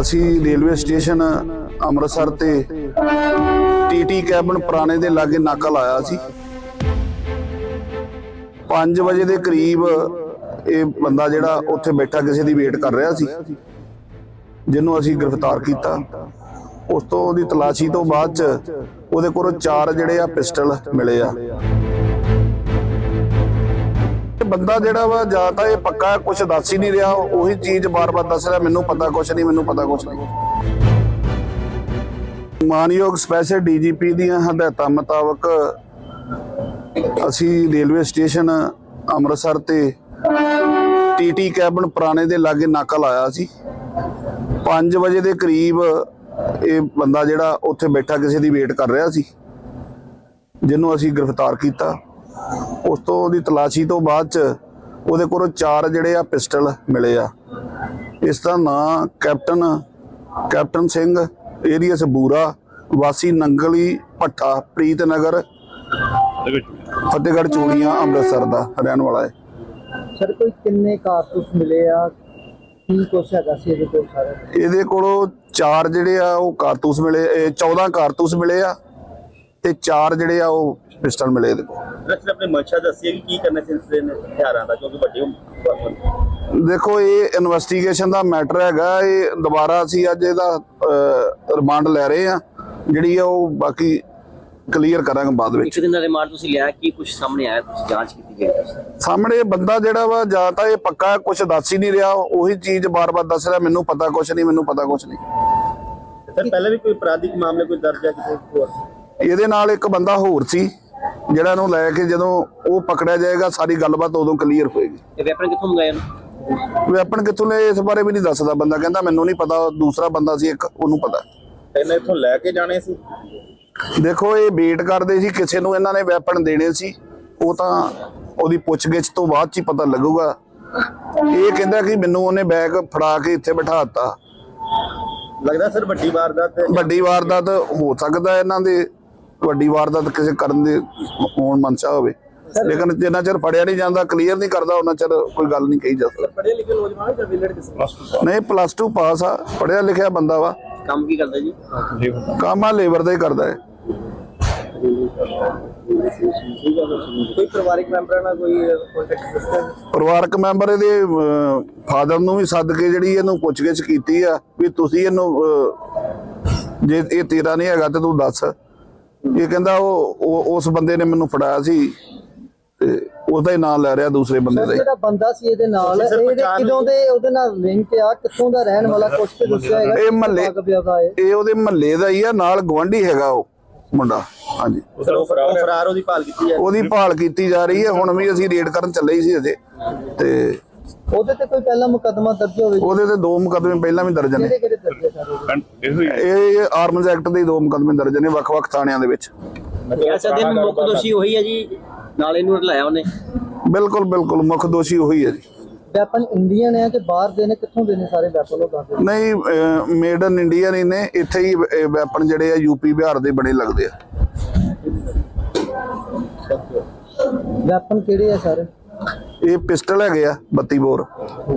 ਅਸੀਂ railway station Amritsar ਤੇ TT cabin ਪੁਰਾਣੇ ਦੇ ਲਾਗੇ ਨਾਕਾ ਲਾਇਆ ਸੀ। 5 ਵਜੇ ਦੇ ਕਰੀਬ ਇਹ ਬੰਦਾ ਜਿਹੜਾ ਉੱਥੇ ਬੈਠਾ ਕਿਸੇ ਦੀ ਵੇਟ ਕਰ ਰਿਹਾ ਸੀ, ਜਿਹਨੂੰ ਅਸੀਂ ਗ੍ਰਿਫਤਾਰ ਕੀਤਾ। ਉਸ ਤੋਂ ਉਹਦੀ ਤਲਾਸ਼ੀ ਤੋਂ ਬਾਅਦ ਚ ਉਹਦੇ ਕੋਲੋਂ ਚਾਰ ਜਿਹੜੇ ਆ ਪਿਸਟਲ ਮਿਲੇ ਆ। ਇਹ ਬੰਦਾ ਜਿਹੜਾ ਵਾ, ਜਾਂ ਤਾਂ ਇਹ ਪੱਕਾ ਕੁਝ ਦੱਸ ਹੀ ਨਹੀਂ ਰਿਹਾ, ਉਹੀ ਚੀਜ਼ ਬਾਰ-ਬਾਰ ਦੱਸ ਰਿਹਾ, ਮੈਨੂੰ ਪਤਾ ਕੁਝ ਨਹੀਂ, ਮੈਨੂੰ ਪਤਾ ਕੁਝ ਨਹੀਂ। ਮਾਨਯੋਗ ਸਪੈਸ਼ਲ ਡੀਜੀਪੀ ਦੀਆਂ ਹਦਾਇਤਾਂ ਮੁਤਾਬਕ ਅਸੀਂ ਰੇਲਵੇ ਸਟੇਸ਼ਨ ਅੰਮ੍ਰਿਤਸਰ ਤੇ ਟੀਟੀ ਕੈਬਨ ਪੁਰਾਣੇ ਦੇ ਲਾਗੇ ਨਾਕਾ ਲਾਇਆ ਸੀ। 5 ਵਜੇ ਦੇ ਕਰੀਬ ਇਹ ਬੰਦਾ ਜਿਹੜਾ ਉੱਥੇ ਬੈਠਾ, ਕਿਸੇ ਦੀ ਵੇਟ ਕਰ ਰਿਹਾ ਸੀ, ਜਿਹਨੂੰ ਅਸੀਂ ਗ੍ਰਿਫਤਾਰ ਕੀਤਾ। ਉਸ ਤੋਂ ਉਹਦੀ ਤਲਾਸ਼ੀ ਤੋਂ ਬਾਅਦ ਚ ਉਹਦੇ ਕੋਲੋਂ ਚਾਰ ਜਿਹੜੇ ਆ ਪਿਸਟਲ ਮਿਲੇ ਆ। ਇਸ ਦਾ ਨਾਂ ਕੈਪਟਨ ਕੈਪਟਨ ਸਿੰਘ ਏਰੀਅਸ ਬੂਰਾ ਵਾਸੀ ਨੰਗਲੀ ਭੱਠਾ ਪ੍ਰੀਤਨਗਰ ਫਤਿਹਗੜ੍ਹ ਚੂੜੀਆਂ ਅੰਮ੍ਰਿਤਸਰ ਦਾ ਰਹਿਣ ਵਾਲਾ ਹੈ। ਸਰ ਕੋਈ ਕਿੰਨੇ ਕਾਰਤੂਸ ਮਿਲੇ ਆ? ਕੀ ਕੁਛ ਹੈਗਾ ਸੀ ਇਹਦੇ ਕੋਲ ਸਾਰਾ? ਇਹਦੇ ਕੋਲੋਂ ਚਾਰ ਜਿਹੜੇ ਆ ਉਹ ਕਾਰਤੂਸ ਮਿਲੇ ਇਹ 14 ਕਾਰਤੂਸ ਮਿਲੇ ਆ ਤੇ ਚਾਰ ਜਿਹੜੇ ਆ ਉਹ ਪਿਸਟਲ ਮਿਲੇ ਇਹਦੇ ਕੋਲ। ਰਸਲ ਆਪਣੇ ਮਨਸ਼ਾ ਦੱਸੀ ਹੈ ਕਿ ਕੀ ਕਰਨਾ ਸਿਲਸਿਲੇ ਨੇ ਹਥਿਆਰਾਂ ਦਾ ਕਿਉਂਕਿ ਵੱਡੇ ਦੇਖੋ ਇਹ ਇਨਵੈਸਟੀਗੇਸ਼ਨ ਦਾ ਮੈਟਰ ਹੈਗਾ। ਇਹ ਦੁਬਾਰਾ ਅਸੀਂ ਅੱਜ ਇਹਦਾ ਰਿਮਾਂਡ ਲੈ ਰਹੇ ਆ ਜਿਹੜੀ ਆ ਉਹ ਬਾਕੀ ਕਲੀਅਰ ਕਰਾਂਗੇ ਬਾਅਦ ਵਿੱਚ। ਇੱਕ ਦਿਨ ਦਾ ਰਿਮਾਂਡ ਤੁਸੀਂ ਲਿਆ ਕੀ ਕੁਝ ਸਾਹਮਣੇ ਆਇਆ ਤੁਸੀਂ ਜਾਂਚ ਕੀਤੀ ਗਈ ਸਾਹਮਣੇ ਬੰਦਾ ਜਿਹੜਾ ਵਾ ਜਾਂ ਤਾਂ ਇਹ ਪੱਕਾ ਕੁਝ ਦੱਸ ਹੀ ਨਹੀਂ ਰਿਹਾ। ਉਹੀ ਚੀਜ਼ ਬਾਰ-ਬਾਰ ਦੱਸ ਰਿਹਾ ਮੈਨੂੰ ਪਤਾ ਕੁਝ ਨਹੀਂ ਮੈਨੂੰ ਪਤਾ ਕੁਝ ਨਹੀਂ। ਸਰ ਪਹਿਲਾਂ ਵੀ ਕੋਈ ਅਪਰਾਧਿਕ ਮਾਮਲੇ ਕੋਈ ਦਰਜ ਹੈ ਕਿਸੇ ਹੋਰ? ਇਹਦੇ ਨਾਲ ਇੱਕ ਬੰਦਾ ਹੋਰ ਸੀ। ਜਿਹੜਾ ਇਹਨੂੰ ਲੈ ਕੇ ਜਦੋਂ ਉਹ ਪਕੜਿਆ ਜਾਏਗਾ ਸਾਰੀ ਗੱਲਬਾਤ ਉਦੋਂ ਕਲੀਅਰ ਹੋਏਗੀ। ਇਹ ਵੈਪਨ ਕਿੱਥੋਂ ਮੰਗਾਇਆ ਉਹਨੂੰ? ਵੈਪਨ ਕਿੱਥੋਂ ਲਏ ਇਸ ਬਾਰੇ ਵੀ ਨਹੀਂ ਦੱਸਦਾ ਬੰਦਾ। ਕਹਿੰਦਾ ਮੈਨੂੰ ਨਹੀਂ ਪਤਾ ਦੂਸਰਾ ਬੰਦਾ ਸੀ ਇੱਕ ਉਹਨੂੰ ਪਤਾ। ਇਹਨੇ ਇੱਥੋਂ ਲੈ ਕੇ ਜਾਣੇ ਸੀ? ਦੇਖੋ ਇਹ ਵੇਟ ਕਰਦੇ ਸੀ ਕਿਸੇ ਨੂੰ ਇਹਨਾਂ ਨੇ ਵੈਪਨ ਦੇਣੇ ਸੀ। ਉਹ ਤਾਂ ਉਹਦੀ ਪੁੱਛਗਿੱਛ ਤੋਂ ਬਾਅਦ ਚ ਹੀ ਪਤਾ ਲੱਗੂਗਾ। ਇਹ ਕਹਿੰਦਾ ਕਿ ਮੈਨੂੰ ਉਹਨੇ ਬੈਗ ਫੜਾ ਕੇ ਇੱਥੇ ਬਿਠਾਤਾ ਲੱਗਦਾ ਸਰ ਵੱਡੀ ਵਾਰਦਾਤ ਵੱਡੀ ਵਾਰਦਾਤ ਹੋ ਸਕਦਾ ਇਹਨਾਂ ਦੇ। ਵੱਡੀ ਵਾਰਦਾਤ ਕਿਸੇ ਕਰਨ ਦੇ ਹੋਣ ਮਨਸ਼ਾ ਹੋਵੇ। ਲੇਕਿਨ ਜਿੰਨਾ ਚਿਰ ਫੜਿਆ ਨਹੀਂ ਜਾਂਦਾ ਕਲੀਅਰ ਨਹੀਂ ਕਰਦਾ ਉਹਨਾਂ ਚਿਰ ਕੋਈ ਗੱਲ ਨਹੀਂ ਕਹੀ ਜਾ ਸਕਦੀ। ਪੜ੍ਹੇ ਲਿਖੇ ਨੌਜਵਾਨ ਜਾਂ ਵਿਲੜ ਕਿਸ ਨਹੀਂ ਪਲੱਸ 2 ਪਾਸ ਆ। ਪੜਿਆ ਲਿਖਿਆ ਬੰਦਾ ਵਾ। ਕੰਮ ਕੀ ਕਰਦਾ ਜੀ? ਕੰਮ ਆ ਲੇਬਰ ਦਾ ਹੀ ਕਰਦਾ ਹੈ। ਕੋਈ ਪਰਿਵਾਰਿਕ ਮੈਂਬਰਾਂ ਨਾਲ ਕੋਈ ਕੰਟੈਕਟ ਪਰਿਵਾਰਕ ਮੈਂਬਰ ਇਹਦੇ ਫਾਦਰ ਨੂੰ ਵੀ ਸੱਦ ਕੇ ਜਿਹੜੀ ਇਹਨੂੰ ਪੁੱਛਗਿੱਛ ਕੀਤੀ ਆ ਵੀ ਤੁਸੀਂ ਇਹਨੂੰ ਜੇ ਇਹ ਤੇਰਾ ਨਹੀਂ ਹੈਗਾ ਤੇ ਤੂੰ ਦੱਸ। ਇਹ ਕਹਿੰਦਾ ਉਹ ਉਸ ਬੰਦੇ ਨੇ ਮੈਨੂੰ ਫੜਾਇਆ ਸੀ ਤੇ ਉਹਦਾ ਹੀ ਨਾਮ ਲੈ ਰਿਹਾ ਦੂਸਰੇ ਬੰਦੇ ਦਾ ਸਰ ਹੀ। ਜਿਹੜਾ ਬੰਦਾ ਸੀ ਇਹਦੇ ਨਾਲ ਤੁਸੀਂ ਸਰ ਇਹਦੇ ਪਛਾਣ ਕਿਦੋਂ ਦੇ ਉਹਦੇ ਨਾਲ ਲਿੰਕ ਆ ਕਿੱਥੋਂ ਦਾ ਰਹਿਣ ਵਾਲਾ ਕੁਛ ਤੇ ਦੱਸਿਆ ਹੈਗਾ? ਇਹ ਮਹੱਲੇ- ਇਹ ਉਹਦੇ ਮਹੱਲੇ ਦਾ ਹੀ ਆ ਨਾਲ ਗਵਾਂਢੀ ਹੈਗਾ ਉਹ ਮੁੰਡਾ ਹਾਂਜੀ। ਉਹ ਫਰਾਰ ਫਰਾਰ ਉਹਦੀ ਭਾਲ ਕੀਤੀ ਹੈ। ਉਹਦੀ ਭਾਲ ਕੀਤੀ ਜਾ ਰਹੀ ਹੈ ਹੁਣ ਵੀ ਅਸੀਂ ਰੇਡ ਕਰਨ ਚੱਲੇ ਹੀ ਸੀ ਅਜੇ। ਤੇ ਉਹਦੇ ਤੇ ਕੋਈ ਪਹਿਲਾ ਮੁਕੱਦਮਾ ਦਰਜ ਹੋਵੇ ਉਹਦੇ ਤੇ ਦੋ ਮੁਕੱਦਮੇ ਪਹਿਲਾਂ ਵੀ ਦਰਜ ਨੇ। ਕਿਹੜੇ ਕਿਹੜੇ ਦਰਜ ਹੈ ਸਰ ਉਹਦੇ? ਇਹ ਆਰਮਜ਼ ਐਕਟ ਦੇ ਦੋ ਮੁਕੱਦਮੇ ਦਰਜ ਨੇ ਵੱਖ-ਵੱਖ ਥਾਣਿਆਂ ਦੇ ਵਿੱਚ। ਕਹਿ ਸਕਦੇ ਹਾਂ ਵੀ ਮੁੱਖ ਦੋਸ਼ੀ ਉਹੀ ਹੈ ਜੀ? ਨਾਲ ਇਹਨੂੰ ਲਾਇਆ ਉਹਨੇ? ਬਿਲਕੁਲ ਬਿਲਕੁਲ ਮੁੱਖ ਦੋਸ਼ੀ ਉਹੀ ਹੈ ਜੀ। ਵੈਪਨ ਇੰਡੀਅਨ ਹੈ ਕਿ ਬਾਹਰ ਦੇ ਨੇ? ਕਿੱਥੋਂ ਦੇ ਨੇ ਸਾਰੇ ਵੈਪਨ ਉਹ ਦੱਸਦੇ ਨਹੀਂ ਮੇਡ ਇਨ ਇੰਡੀਆ ਨਹੀਂ ਨੇ ਇੱਥੇ ਹੀ ਵੈਪਨ ਜਿਹੜੇ ਆ ਯੂਪੀ ਬਿਹਾਰ ਦੇ ਬਣੇ ਲੱਗਦੇ ਆ। ਵੈਪਨ ਕਿਹੜੇ ਆ ਸਰ? ਇਹ ਪਿਸਟਲ ਹੈਗੇ ਆ 32 ਬੋਰ।